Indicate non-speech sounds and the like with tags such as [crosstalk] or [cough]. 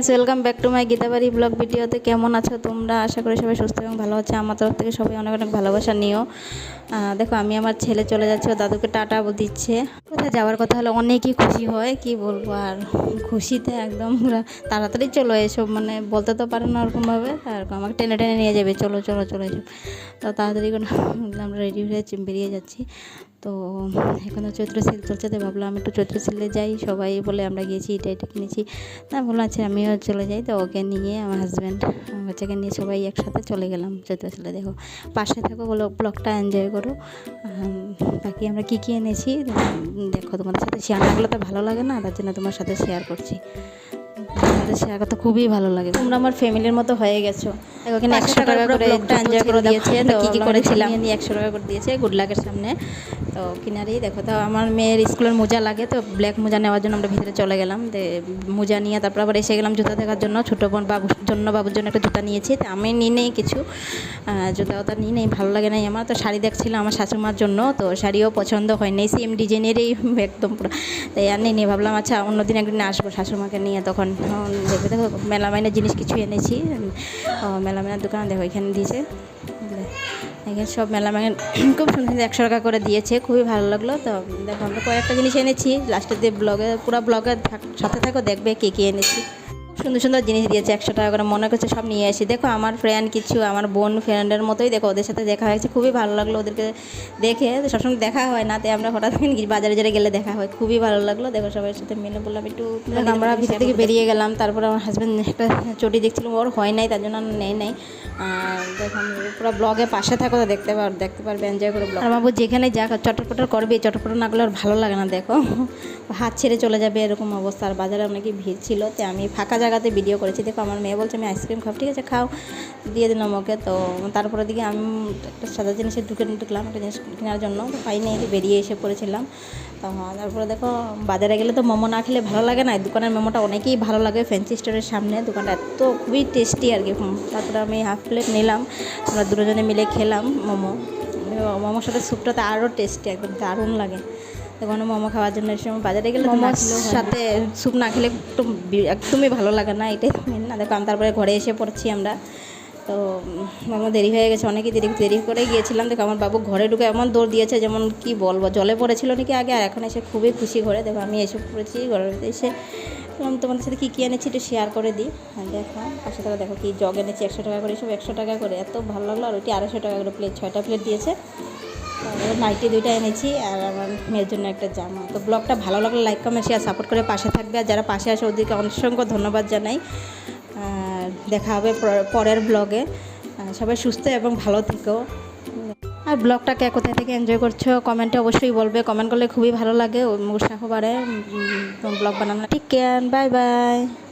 Friends welcome back to my Gitabari blog ভিডিওতে। কেমন আছো তোমরা? আশা করি সবাই সুস্থ এবং ভালো আছে। আমার তরফ থেকে সবাই অনেক অনেক ভালোবাসা নিও। দেখো, আমি আমার ছেলে চলে যাচ্ছে দাদুকে টাটা দিচ্ছে। কোথায় যাওয়ার কথা হলে অনেকই খুশি হয়, কি বলব আর? খুশিতে একদম তাড়াতাড়ি চলো এসব মানে বলতে তো পারে না ওরকমভাবে এরকম আমাকে টেনে টেনে নিয়ে যাবে, চলো চলো চলো এসব। তো তাড়াতাড়ি করে আমরা রেডি হয়ে বেরিয়ে যাচ্ছি। তো এখন তো চৈত্র সেল চলছে তো ভাবলাম একটু চৈত্র সেলে যাই, সবাই বলে আমরা গিয়েছি, এটা এটা কিনেছি। তা বললাম আচ্ছা আমিও চলে যাই, তো ওকে নিয়ে আমার হাজব্যান্ড বাচ্চাকে নিয়ে সবাই একসাথে চলে গেলাম চৈত্র সেলে, দেখো। পাশে থাকো বলো ব্লগটা এনজয় করো। বাকি আমরা কী কী এনেছি? দেখো তোমাদের সাথে শেয়ার না করলে তো ভালো লাগে না, তার জন্য তোমার সাথে শেয়ার করছি। তোমাদের শেয়ার করতে খুবই ভালো লাগে। তোমরা আমার ফ্যামিলির মতো হয়ে গেছো। এখানে একশো টাকা করে ব্লগটা এনজয় করে দিয়েছে তো কী কী করেছিলাম। নিয়ে একশো টাকা করে দিয়েছে গুড লাকের সামনে। তো কিনারেই দেখো তো আমার মেয়ের স্কুলের মোজা লাগে তো ব্ল্যাক মোজা নেওয়ার জন্য আমরা ভিতরে চলে গেলাম। মোজা নিয়ে তারপর আবার এসে গেলাম জুতা দেখার জন্য। ছোটো বোন বাবুর জন্য বাবুর জন্য একটা জুতা নিয়েছি। তো আমি নিয়ে নেই কিছু। জুতা ওটা নিয়ে নেই ভালো লাগে নাই আমার। তো শাড়ি দেখছিলাম আমার শাশুমার জন্য তো শাড়িও পছন্দ হয় নাই সেম ডিজাইনেরই একদম পুরো। তাই আর নিয়ে নিয়ে ভাবলাম আচ্ছা অন্যদিন একদিন আসব শাশুমাকে নিয়ে তখন। দেখবে দেখো মেলা মেলামাইনের জিনিস কিছু এনেছি। ও, মেলামাইনের দোকান দেখো এখানে দিয়েছে? এখানে সব মেলা মেলামাইন [coughs] খুব সুন্দর একশো টাকা করে দিয়েছে খুবই ভালো লাগল। তো দেখো আমরা কয়েকটা জিনিস এনেছি। লাস্টের দিয়ে ব্লগে পুরো ব্লগে সাথে থাকো দেখবে কে কী এনেছি। সুন্দর সুন্দর জিনিস দিয়েছে একশো টাকা করে মনে করছে সব নিয়ে আসি। দেখো আমার ফ্রেন্ড কিছু আমার বোন ফ্রেন্ডের মতোই দেখো ওদের সাথে দেখা হয়েছে খুবই ভালো লাগল ওদেরকে দেখে। সবসময় দেখা হয় না তাই আমরা হঠাৎ বাজারে যারে গেলে দেখা হয় খুবই ভালো লাগল। দেখো সবার সাথে মিলে বললাম একটু আমরা ভিতর থেকে বেরিয়ে গেলাম তারপর আমার হাজব্যান্ড একটা চটি দেখছিলাম ওর হয় নাই তার জন্য নেই। নাই দেখো পুরো ব্লগে পাশে থাকো তো দেখতে পার দেখতে পারবে এনজয় করে ব্লগ আর বাবু যেখানে যা চটপট করবে চটপট না করলে আর ভালো লাগে না দেখো। হাত ছেড়ে চলে যাবে এরকম অবস্থা। আর বাজারে অনেকই ভিড় ছিল তো আমি ফাঁকা জায়গাতে ভিডিও করেছি। দেখো আমার মেয়ে বলছে, আমি আইসক্রিম খাব। ঠিক আছে, খাও, দিয়ে দিলাম ওকে। তো তারপরে দিকে আমি একটা সাদা জিনিসের ঢুকে ঢুকলাম, একটা জিনিস কেনার জন্য। তো পাই নাই বেরিয়ে এসে পড়েছিলাম। তো তারপরে দেখো, বাজারে গেলে তো মোমো না খেলে ভালো লাগে না। দোকানের মোমোটা অনেকেই ভালো লাগে ফ্যান্সি স্টোরের সামনে। দোকানটা এত খুবই টেস্টি আর কি। তারপরে আমি হাফ প্লেট নিলাম। আমরা দুজনে মিলে খেলাম মোমো। মোমোর সাথে স্যুপটা তো আরও টেস্টি একদম দারুণ লাগে। তখন মোমো খাওয়ার জন্য এসে বাজারে গেলে মোমোর সাথে স্যুপ না খেলে একটু একদমই ভালো লাগে না এটাই মেন না দেখো আমি তারপরে ঘরে এসে পড়ছি আমরা। তো আমার দেরি হয়ে গেছে অনেকই দেরি দেরি করে গিয়েছিলাম। দেখো আমার বাবু ঘরে ঢুকে এমন দৌড় দিয়েছে যেমন কি বলব জলে পড়েছিল নাকি আগে আর এখন এসে খুবই খুশি ঘরে। দেখো আমি এসে পড়েছি ঘরের এসে। বললাম তোমাদের সাথে কী কী এনেছি একটু শেয়ার করে দিই। দেখো পাঁচশো টাকা দেখো কি জগ এনেছি একশো টাকা করে এসব একশো টাকা করে। এত ভালো লাগল আর ওইটি আড়াইশো টাকা করে প্লেট ছয়টা প্লেট দিয়েছে। নাইটি দুইটা এনেছি আর আমার মেয়ের জন্য একটা জামা। তো ব্লগটা ভালো লাগলে লাইক কমেন্ট শেয়ার সাপোর্ট করে পাশে থাকবে। আর যারা পাশে আসে, ওদেরকে অসংখ্য ধন্যবাদ জানাই। দেখা হবে পর- পরের ব্লগে সবাই সুস্থ এবং ভালো থেকো। আর ব্লগটাকে কোথায় থেকে এনজয় করছ কমেন্টে অবশ্যই বলবে। কমেন্ট করলে খুবই ভালো লাগে উৎসাহ বাড়ে। ব্লগ বানানো ঠিক কেয়ার বাই বাই